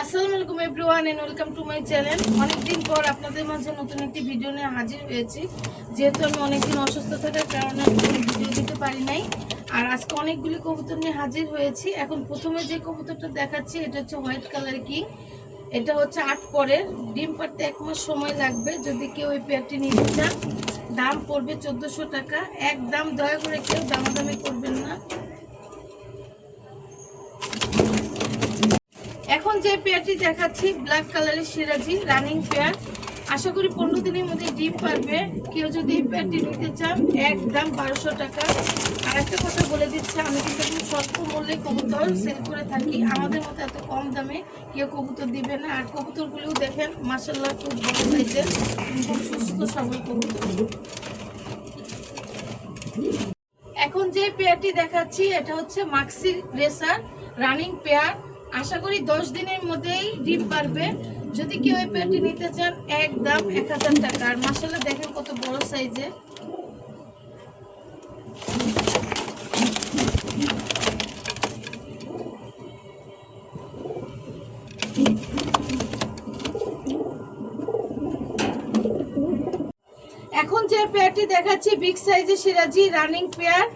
আসসালামু আলাইকুম everyone and welcome to my channel অনেকদিন পর আপনাদের মাঝে নতুন একটি ভিডিও নিয়ে হাজির হয়েছি। যেহেতু আমি অনেকদিন অসুস্থ থাকার কারণে ভিডিও দিতে পারি নাই। আর আজকে অনেকগুলি কবুতর নিয়ে হাজির হয়েছি। এখন প্রথমে যে কবুতরটা দেখাচ্ছি, এটা হচ্ছে হোয়াইট কালার কিং এটা হচ্ছে আট পরের। ডিম পাড়তে এক মাস সময় লাগবে। যদি কেউ এই পেয়ারটি নিতে চান, দাম পড়বে চোদ্দোশো টাকা। এক দাম দয়া করে কেউ দামাদামি করবেন না এখন যে পেয়ারটি দেখাচ্ছি ব্ল্যাক কালারের সিরাজি রানিং পেয়ার আশা করি পনেরো দিনের মধ্যে ডিম পারবে। কেউ যদি এই পেয়ারটি নিতে চান একদম বারোশো টাকা। আর একটা কথা বলে দিচ্ছে, আমি কিন্তু একটু স্বল্প মূল্যে কবুতর সেল করে থাকি। আমাদের মতো এত কম দামে কেউ কবুতর দিবে না। আর কবুতরগুলোও দেখেন মাসাল্লাহ খুব বড় সাইজের খুব সুস্থ সবল কবুতর। এখন যে পেয়ারটি দেখাচ্ছি, এটা হচ্ছে মাক্সি রেসার রানিং পেয়ার আশা করি দশ দিনের মধ্যেই ডিম পারবে। যদি কেউ এই পেয়ারটি নিতে চান, একদম এক হাজার টাকা। আর মাসাল্লাহ দেখেন কত বড় সাইজে। এখন যে পেয়ারটি দেখাচ্ছি, বিগ সাইজের সিরাজি রানিং পেয়ার।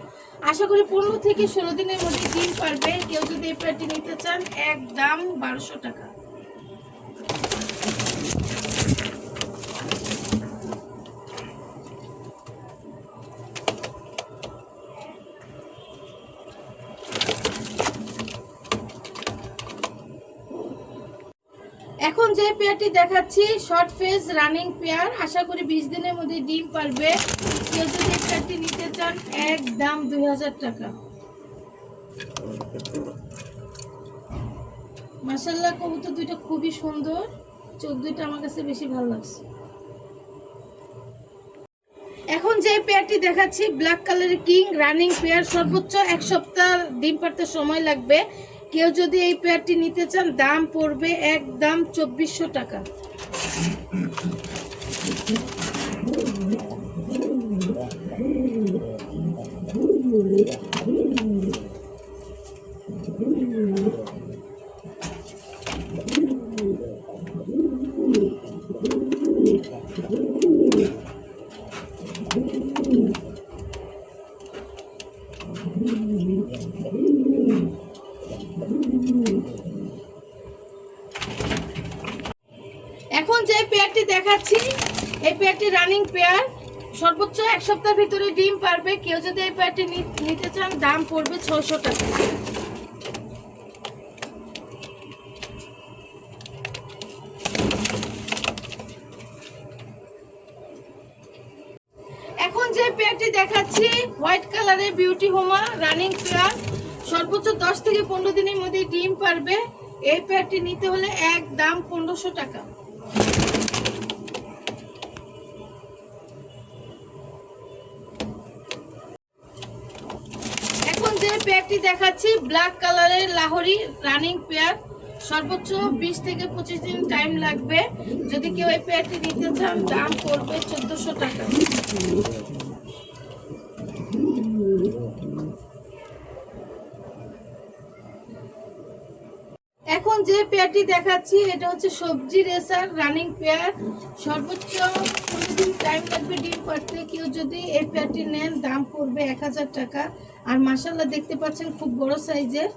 আশা করি পনেরো থেকে ষোলো দিনের মধ্যে ডিম পারবে। কেউ যদি এই প্লেটটি নিতে চান, একদম বারোশো টাকা। এখন যে পেয়ারটি দেখাচ্ছি শর্ট ফেস রানিং পেয়ার, আশা করি বিশ দিনের মধ্যে ডিম পারবে। কেউ যদি পেয়ারটি নিতে চান, একদম দুই হাজার টাকা। মাসাল্লাহ কবুতর দুইটা খুবই সুন্দর। চোখ দুইটা আমার কাছে বেশি ভালো লাগছে। এখন যে পেয়ারটি দেখাচ্ছি ব্ল্যাক কালারের কিং রানিং পেয়ার, সর্বোচ্চ এক সপ্তাহ ডিম পারতে সময় লাগবে। কেউ যদি এই পেয়ারটি নিতে চান দাম পড়বে একদম চব্বিশশো টাকা। এখন যে পেয়ারটি দেখাচ্ছি, এই পেয়ারটি রানিং পেয়ার। সর্বোচ্চ এক সপ্তাহের ভিতরে ডিম পারবে। কেউ যদি এই পেয়ারটি নিতে চান, দাম পড়বে ছশো টাকা। এখন যে পেয়ারটি দেখাচ্ছি, হোয়াইট কালারের বিউটি হোমা রানিং পেয়ার। সর্বোচ্চ দশ থেকে পনেরো দিনের মধ্যে ডিম পারবে। এই প্যাডটি নিতে হলে এক দাম পনেরোশো টাকা। এখন যে পেয়ারটি দেখাচ্ছি ব্ল্যাক কালারের লাহোরি রানিং পেয়ার সর্বোচ্চ বিশ থেকে পঁচিশ দিন টাইম লাগবে। যদি কেউ এই পেয়ারটি নিতে চান, দাম পড়বে চোদ্দশো টাকা। এখন যে পেয়ারটি দেখাচ্ছি, এটা হচ্ছে সবজি রেসার রানিং পেয়ার। সর্বোচ্চ কুড়ি দিন টাইম লাগবে ডিম পাড়তে। কেউ যদি এই পেয়ারটি নেন, দাম পড়বে এক হাজার টাকা। আর মাসাল্লাহ দেখতে পাচ্ছেন খুব বড় সাইজের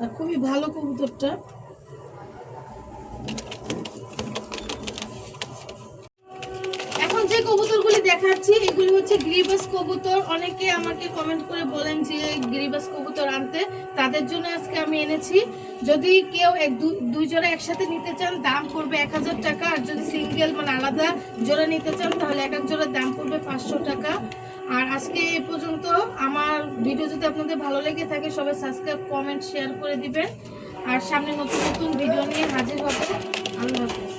আর খুবই ভালো কবুতরটা এখন যে কবুতরগুলি দেখাচ্ছি, এগুলি হচ্ছে গ্রিবাস কবুতর। অনেকে আমাকে কমেন্ট করে বলেন যে গ্রিবাস কবুতর আনতে। তাদের জন্য আজকে আমি এনেছি। যদি কেউ এক দুই জোড়া একসাথে নিতে চান, দাম পড়বে এক হাজার টাকা। আর যদি সিঙ্গেল মানে আলাদা জোড়া নিতে চান, তাহলে এক এক জোড়ার দাম পড়বে পাঁচশো টাকা। আর আজকে এ পর্যন্ত আমার ভিডিও যদি আপনাদের ভালো লেগে থাকে, সবাই সাবস্ক্রাইব কমেন্ট শেয়ার করে দিবেন। আর সামনে নতুন নতুন ভিডিও নিয়ে হাজির হবে। আল্লাহ হাফেজ।